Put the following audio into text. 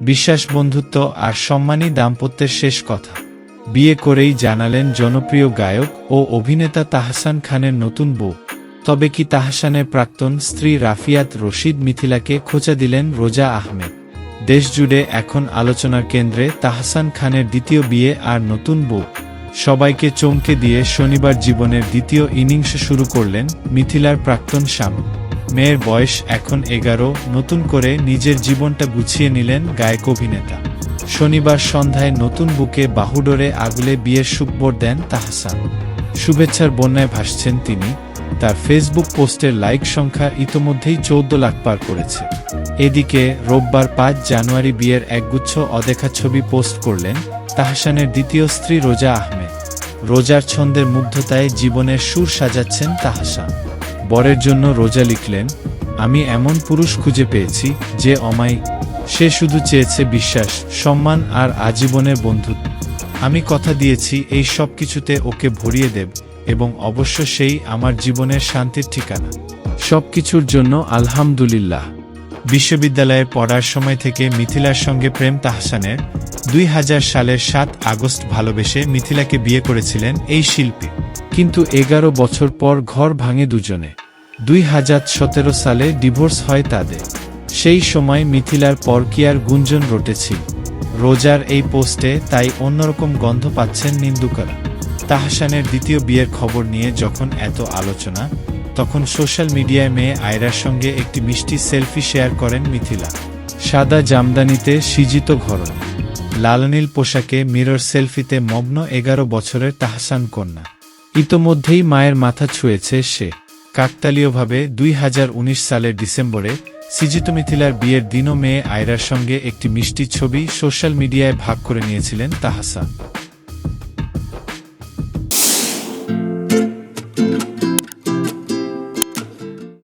বিশ্বাস, বন্ধুত্ব আর সম্মানী দাম্পত্যের শেষ কথা। বিয়ে করেই জানালেন জনপ্রিয় গায়ক ও অভিনেতা তাহসান খানের নতুন বউ। তবে কি তাহসানের প্রাক্তন স্ত্রী রাফিয়াত রশিদ মিথিলাকে খোঁচা দিলেন রোজা আহমেদ। দেশজুড়ে এখন আলোচনার কেন্দ্রে তাহসান খানের দ্বিতীয় বিয়ে আর নতুন বউ। সবাইকে চমকে দিয়ে শনিবার জীবনের দ্বিতীয় ইনিংস শুরু করলেন মিথিলার প্রাক্তন স্বামী। মেয়ের বয়স এখন এগারো, নতুন করে নিজের জীবনটা গুছিয়ে নিলেন গায়ক অভিনেতা। শনিবার সন্ধ্যায় নতুন বুকে বাহুডোরে আগলে বিয়ের সুখবর দেন তাহসান। শুভেচ্ছার বন্যায় ভাসছেন তিনি। তার ফেসবুক পোস্টের লাইক সংখ্যা ইতোমধ্যেই চৌদ্দ লাখ পার করেছে। এদিকে রোববার পাঁচ জানুয়ারি বিয়ের একগুচ্ছ অদেখা ছবি পোস্ট করলেন তাহসানের দ্বিতীয় স্ত্রী রোজা আহমেদ। রোজার ছন্দের মুগ্ধতায় জীবনের সুর সাজাচ্ছেন তাহসান। বরের জন্য রোজা লিখলেন, আমি এমন পুরুষ খুঁজে পেয়েছি যে অমাই সে শুধু চেয়েছে বিশ্বাস, সম্মান আর আজীবনের বন্ধুত্ব। আমি কথা দিয়েছি, এই সব কিছুতে ওকে ভরিয়ে দেব এবং অবশ্য সেই আমার জীবনের শান্তির ঠিকানা। সব কিছুর জন্য আলহামদুলিল্লাহ। বিশ্ববিদ্যালয়ে পড়ার সময় থেকে মিথিলার সঙ্গে প্রেম তাহসানের দুই হাজার সালের সাত আগস্ট ভালোবেসে মিথিলাকে বিয়ে করেছিলেন এই শিল্পী। কিন্তু এগারো বছর পর ঘর ভাঙে দুজনে। দুই হাজার সতেরো সালে ডিভোর্স হয় তাদের। সেই সময় মিথিলার পরকিয়ার গুঞ্জন রটেছিল রোজার এই পোস্টে তাই অন্যরকম গন্ধ পাচ্ছেন নিন্দুকরা। তাহসানের দ্বিতীয় বিয়ের খবর নিয়ে যখন এত আলোচনা, তখন সোশ্যাল মিডিয়ায় মেয়ে আয়রার সঙ্গে একটি মিষ্টি সেলফি শেয়ার করেন মিথিলা। সাদা জামদানিতে সিজিত ঘরণ। লালনীল পোশাকে মিরর সেলফিতে মগ্ন এগারো বছরের তাহসান কন্যা। ইতোমধ্যেই মায়ের মাথা ছুঁয়েছে সে। কাকতালীয়ভাবে দুই হাজার উনিশ সালের ডিসেম্বরে সিজিত মিথিলার বিয়ের দিনও মেয়ে আয়রার সঙ্গে একটি মিষ্টি ছবি সোশ্যাল মিডিয়ায় ভাগ করে নিয়েছিলেন তাহসান।